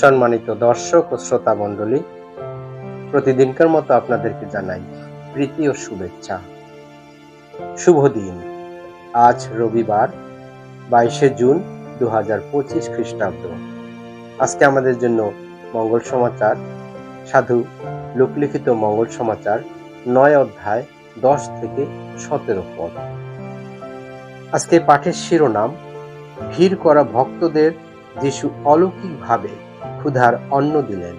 সম্মানিত দর্শক ও শ্রোতা মণ্ডলী, প্রতিদিনকার মতো আপনাদেরকে জানাই প্রীতি ও শুভেচ্ছা। শুভ দিন। আজ রবিবার, বাইশে জুন দু হাজার পঁচিশ খ্রিস্টাব্দ। আজকে আমাদের জন্য মঙ্গল সমাচার, সাধু লোকলিখিত মঙ্গল সমাচার নয় অধ্যায় দশ থেকে সতেরো পদ। আজকে পাঠের শিরোনাম, ভিড় করা ভক্তদের যিশু অলৌকিকভাবে ক্ষুধার অন্ন দিলেন।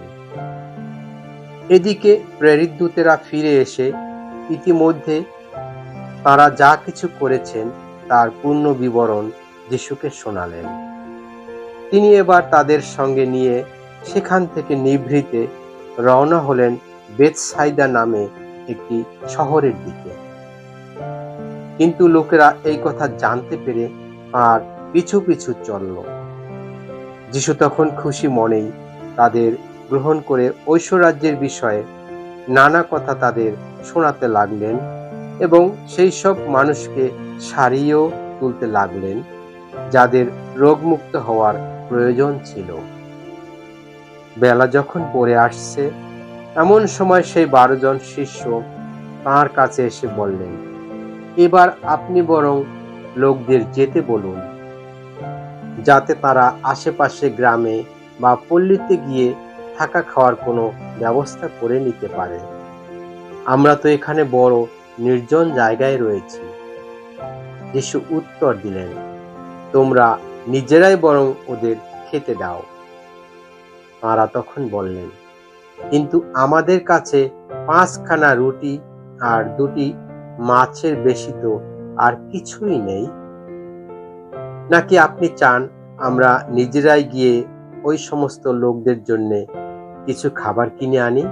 এদিকে প্রেরিত দূতেরা ফিরে এসে ইতিমধ্যে তারা যা কিছু করেছেন তার পূর্ণ বিবরণ যিশুকে শোনালেন। তিনি এবার তাদের সঙ্গে নিয়ে সেখান থেকে নিভৃতে রওনা হলেন বেতসাইদা নামে একটি শহরের দিকে। কিন্তু লোকেরা এই কথা জানতে পেরে আর পিছু পিছু চলল। যিশু তখন খুশি মনেই তাদের গ্রহণ করে ঐশ্বরাজ্যের বিষয়ে নানা কথা তাদের শোনাতে লাগলেন এবং সেই সব মানুষকে সারিয়েও তুলতে লাগলেন, যাদের রোগমুক্ত হওয়ার প্রয়োজন ছিল। বেলা যখন পড়ে আসছে, এমন সময় সেই বারো জন শিষ্য তাঁর কাছে এসে বললেন, এবার আপনি বরং লোকদের যেতে বলুন। যাতে তারা আশেপাশে গ্রামে বা পল্লীতে গিয়ে থাকা খাওয়ার কোনো ব্যবস্থা করে নিতে পারে। আমরা তো এখানে বড় নির্জন জায়গায় রয়েছি। যিশু উত্তর দিলেন, তোমরা নিজেরাই বরং ওদের খেতে দাও। তাঁরা তখন বললেন, কিন্তু আমাদের কাছে পাঁচখানা রুটি আর দুটি মাছের বেশি তো আর কিছুই নেই। নাকি আপনি চান আমরা নিজেরাই গিয়ে ওই সমস্ত লোকদের জন্য কিছু খাবার কিনে আনি?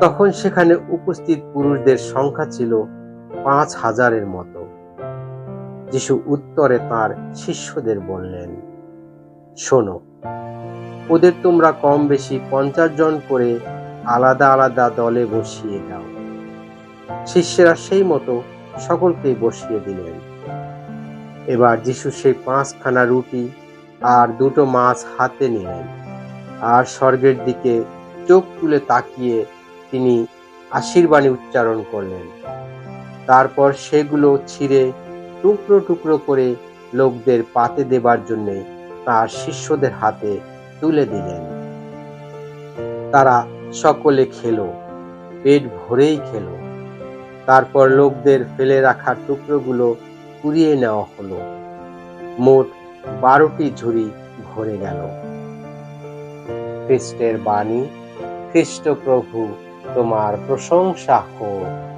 তখন সেখানে উপস্থিত পুরুষদের সংখ্যা ছিল পাঁচ হাজারের মতো। যিশু উত্তরে তার শিষ্যদের বললেন, শোনো, ওদের তোমরা কম বেশি পঞ্চাশ জন করে আলাদা আলাদা দলে বসিয়ে দাও। শিষ্যেরা সেই মতো সকলকেই বসিয়ে দিলেন। এবার যিশু সেই পাঁচখানা রুটি আর দুটো মাছ হাতে নিলেন। আর স্বর্গের দিকে চোখ তুলে তাকিয়ে তিনি আশীর্বাণী উচ্চারণ করলেন। তারপর সেগুলো ছিঁড়ে টুকরো টুকরো করে লোকদের পাতে দেবার জন্য তার শিষ্যদের হাতে তুলে দিলেন। তারা সকলে খেলো, পেট ভরেই খেলো। তারপর লোকদের ফেলে রাখা টুকরোগুলো কুড়িয়ে নেওয়া হলো। মোট বারোটি ঝুড়ি ভরে গেল। খ্রিস্টের বাণী খ্রিস্ট প্রভু তোমার প্রশংসা হোক।